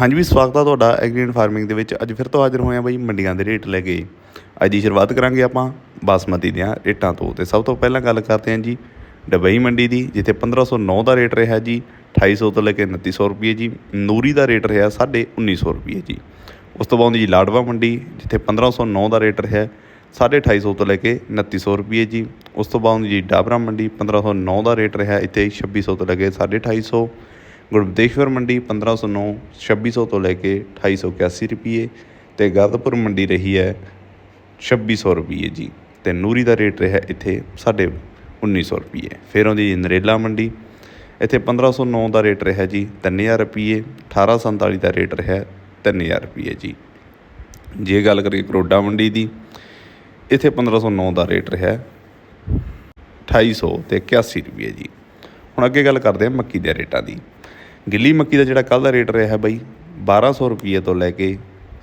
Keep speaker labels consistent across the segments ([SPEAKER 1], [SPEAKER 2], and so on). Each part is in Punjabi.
[SPEAKER 1] ਹਾਂਜੀ ਵੀ ਸਵਾਗਤ ਆ ਤੁਹਾਡਾ ਐਗਰੀਨ ਫਾਰਮਿੰਗ ਦੇ ਵਿੱਚ। ਅੱਜ ਫਿਰ ਤੋਂ ਹਾਜ਼ਰ ਹੋਏ ਆ ਬਈ ਮੰਡੀਆਂ ਦੇ ਰੇਟ ਲੈ ਕੇ। ਅੱਜ ਦੀ ਸ਼ੁਰੂਆਤ ਕਰਾਂਗੇ ਆਪਾਂ ਬਾਸਮਤੀ ਦੀਆਂ ਰੇਟਾਂ ਤੋਂ। ਤੇ ਸਭ ਤੋਂ ਪਹਿਲਾਂ ਗੱਲ ਕਰਦੇ ਹਾਂ ਜੀ ਡਬਈ ਮੰਡੀ ਦੀ, ਜਿੱਥੇ 1509 ਦਾ ਰੇਟ ਰਿਹਾ ਜੀ 2800 ਤੋਂ ਲੈ ਕੇ 2900 ਰੁਪਏ ਜੀ, ਨੂਰੀ ਦਾ ਰੇਟ ਰਿਹਾ 1950 ਰੁਪਏ ਜੀ। ਉਸ ਤੋਂ ਬਾਅਦ ਜੀ ਲਾਡਵਾ ਮੰਡੀ, ਜਿੱਥੇ 1509 ਦਾ ਰੇਟ ਰਿਹਾ 2850 ਤੋਂ ਲੈ ਕੇ 2900 ਰੁਪਏ ਜੀ। ਉਸ ਤੋਂ ਬਾਅਦ ਜੀ ਡਾਬਰਾ ਮੰਡੀ 1509 ਦਾ ਰੇਟ ਰਿਹਾ ਇੱਥੇ 2600 ਤੋਂ ਲੈ ਕੇ 2850 ਗੁਰਬਦੇਸ਼ਵਰ ਮੰਡੀ 1509 2600 ਤੋਂ ਲੈ ਕੇ 2881 ਰੁਪਏ ਤੇ ਗਾਦਪੁਰ ਮੰਡੀ ਰਹੀ ਹੈ 2600 ਰੁਪਏ ਜੀ ਤੇ ਨੂਰੀ ਦਾ ਰੇਟ ਰਿਹਾ ਇੱਥੇ ਸਾਢੇ 1900 ਰੁਪਏ। ਫਿਰ ਆਉਂਦੀ ਜੀ ਨਰੇਲਾ ਮੰਡੀ, ਇੱਥੇ 1509 ਦਾ ਰੇਟ ਰਿਹਾ ਜੀ 3000 ਰੁਪਏ 1847 ਦਾ ਰੇਟ ਰਿਹਾ 3000 ਰੁਪਏ ਜੀ। ਜੇ ਗੱਲ ਕਰੀਏ ਕਰੋਡਾ ਮੰਡੀ ਦੀ, ਇੱਥੇ 1509 ਦਾ ਰੇਟ ਰਿਹਾ 2800 ਤੇ 81 ਰੁਪਏ ਜੀ। ਹੁਣ ਅੱਗੇ ਗੱਲ ਕਰਦੇ ਹਾਂ ਮੱਕੀ ਦੇ ਰੇਟਾਂ ਦੀ। ਗਿੱਲੀ ਮੱਕੀ ਦਾ ਜਿਹੜਾ ਕੱਲ ਦਾ ਰੇਟ ਰਿਹਾ ਬਈ 1200 ਰੁਪਏ ਤੋਂ ਲੈ ਕੇ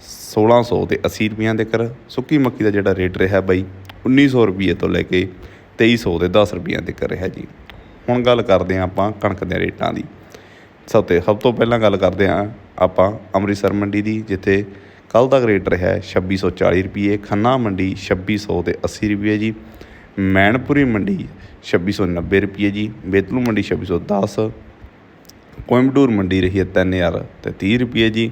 [SPEAKER 1] 1600 ਤੇ 80 ਰੁਪਈਆਂ ਦੇ ਕਰ, ਸੁੱਕੀ ਮੱਕੀ ਦਾ ਜਿਹੜਾ ਰੇਟ ਰਿਹਾ ਬਈ 1900 ਰੁਪਏ ਤੋਂ ਲੈ ਕੇ 2300 ਤੇ 10 ਰੁਪਈਆਂ ਦੇ ਕਰ ਰਿਹਾ ਜੀ। ਹੁਣ ਗੱਲ ਕਰਦੇ ਹਾਂ ਆਪਾਂ ਕਣਕ ਦੇ ਰੇਟਾਂ ਦੀ। ਸਭ ਤੋਂ ਸਭ ਤੋਂ ਪਹਿਲਾਂ ਗੱਲ ਕਰਦੇ ਹਾਂ ਆਪਾਂ ਅੰਮ੍ਰਿਤਸਰ ਮੰਡੀ ਦੀ, ਜਿੱਥੇ ਕੱਲ ਦਾ ਰੇਟ ਰਿਹਾ 2640 ਰੁਪਏ ਖੰਨਾ ਮੰਡੀ 2600 ਤੇ 80 ਰੁਪਏ ਜੀ, ਮੈਣਪੁਰੀ ਮੰਡੀ 2690 ਰੁਪਏ ਜੀ ਬੇਤਲੂ ਮੰਡੀ 2610 ਕੋਇੰਬਟੂਰ ਮੰਡੀ ਰਹੀ ਹੈ 3000 ਤੇ 30 ਰੁਪਏ ਜੀ।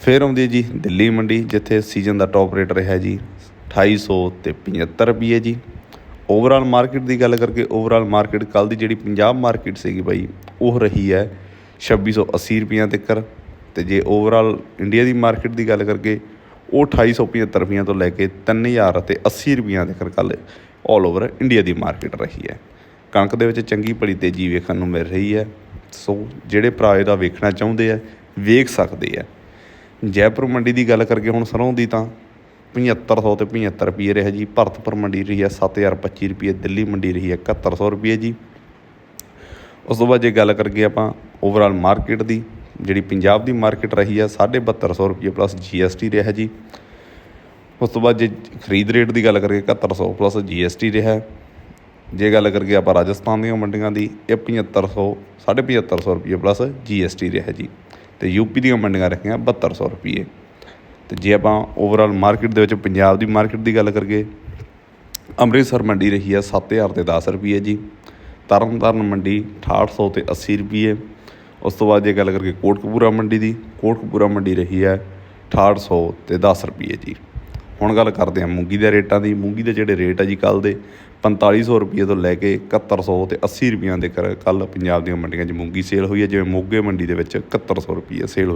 [SPEAKER 1] ਫਿਰ ਆਉਂਦੀ ਹੈ ਜੀ ਦਿੱਲੀ ਮੰਡੀ, ਜਿੱਥੇ ਸੀਜ਼ਨ ਦਾ ਟੌਪ ਰੇਟ ਰਿਹਾ ਜੀ 2800 ਤੇ 75 ਰੁਪਏ ਜੀ। ਓਵਰਆਲ ਮਾਰਕੀਟ ਦੀ ਗੱਲ ਕਰਕੇ ਓਵਰਆਲ ਮਾਰਕੀਟ ਕੱਲ ਦੀ ਜਿਹੜੀ ਪੰਜਾਬ ਮਾਰਕੀਟ ਸੀਗੀ ਬਾਈ, ਉਹ ਰਹੀ ਹੈ 2680 ਰੁਪਈਆਂ ਤੱਕ ਤੇ ਜੇ ਓਵਰਆਲ ਇੰਡੀਆ ਦੀ ਮਾਰਕੀਟ ਦੀ ਗੱਲ ਕਰਕੇ, ਉਹ 2875 ਰੁਪਈਆਂ ਤੋਂ ਲੈ ਕੇ 3000 ਤੇ 80 ਰੁਪਈਆਂ ਤੱਕ ਕੱਲ ਆਲ ਓਵਰ ਇੰਡੀਆ ਦੀ ਮਾਰਕੀਟ ਰਹੀ ਹੈ। ਕਣਕ ਦੇ ਵਿੱਚ ਚੰਗੀ ਭਲੀ ਤੇਜ਼ੀ ਵੇਖਣ ਨੂੰ ਮਿਲ ਰਹੀ ਹੈ। ਸੋ ਜਿਹੜੇ ਭਰਾ ਇਹਦਾ ਵੇਖਣਾ ਚਾਹੁੰਦੇ ਆ, ਵੇਖ ਸਕਦੇ ਆ। ਜੈਪੁਰ ਮੰਡੀ ਦੀ ਗੱਲ ਕਰਕੇ ਹੁਣ ਸਰੋਂ ਦੀ ਤਾਂ 7500 ਤੇ 75 ਰੁਪਏ ਰਿਹਾ ਜੀ। ਭਰਤਪੁਰ ਮੰਡੀ ਰਹੀ ਹੈ 7025 ਰੁਪਏ, ਦਿੱਲੀ ਮੰਡੀ ਰਹੀ ਹੈ 7100 ਰੁਪਏ ਜੀ। ਉਸ ਤੋਂ ਬਾਅਦ ਜੇ ਗੱਲ ਕਰੀਏ ਆਪਾਂ ਓਵਰਆਲ ਮਾਰਕੀਟ ਦੀ, ਜਿਹੜੀ ਪੰਜਾਬ ਦੀ ਮਾਰਕੀਟ ਰਹੀ ਹੈ 7250 ਰੁਪਏ ਪਲੱਸ GST ਰਿਹਾ ਜੀ। ਉਸ ਤੋਂ ਬਾਅਦ ਜੇ ਖਰੀਦ ਰੇਟ ਦੀ ਗੱਲ ਕਰੀਏ 7100 ਪਲੱਸ GST ਰਿਹਾ। ਜੇ ਗੱਲ ਕਰੀਏ ਆਪਾਂ ਰਾਜਸਥਾਨ ਦੀਆਂ ਮੰਡੀਆਂ ਦੀ, ਇਹ 7500 7500 ਰੁਪਏ ਪਲੱਸ GST ਰਿਹਾ ਜੀ। ਤੇ ਯੂਪੀ ਦੀਆਂ ਮੰਡੀਆਂ ਰੱਖੀਆਂ 7200 ਰੁਪਏ ਤੇ ਜੇ ਆਪਾਂ ਓਵਰਆਲ ਮਾਰਕੀਟ ਦੇ ਵਿੱਚ ਪੰਜਾਬ ਦੀ ਮਾਰਕੀਟ ਦੀ ਗੱਲ ਕਰੀਏ, ਅੰਮ੍ਰਿਤਸਰ ਮੰਡੀ ਰਹੀ ਹੈ 7000 ਤੇ 10 ਰੁਪਏ ਜੀ। ਤਰਨਤਾਰਨ ਮੰਡੀ 6800 ਤੇ 80 ਰੁਪਏ ਉਸ ਤੋਂ ਬਾਅਦ ਜੇ ਗੱਲ ਕਰੀਏ ਕੋਟਕਪੂਰਾ ਮੰਡੀ ਦੀ, ਕੋਟਕਪੂਰਾ ਮੰਡੀ ਰਹੀ ਹੈ 6800 ਤੇ 10 ਰੁਪਏ ਜੀ। ਹੁਣ ਗੱਲ ਕਰਦੇ ਹਾਂ ਮੂੰਗੀ ਦੇ ਰੇਟਾਂ ਦੀ। ਮੂੰਗੀ ਦੇ ਜਿਹੜੇ ਰੇਟ ਆ ਜੀ ਕੱਲ ਦੇ 4500 ਰੁਪਏ ਤੋਂ ਲੈ ਕੇ 7100 ਤੇ 80 ਰੁਪਈਆਂ ਦੇ ਕਰ ਕੱਲ ਪੰਜਾਬ ਦੀਆਂ ਮੰਡੀਆਂ 'ਚ ਮੂੰਗੀ ਸੇਲ ਹੋਈ ਹੈ, ਜਿਵੇਂ ਮੋਗੇ ਮੰਡੀ ਦੇ ਵਿੱਚ 7100 ਰੁਪਏ ਸੇਲ ਹੋਈ।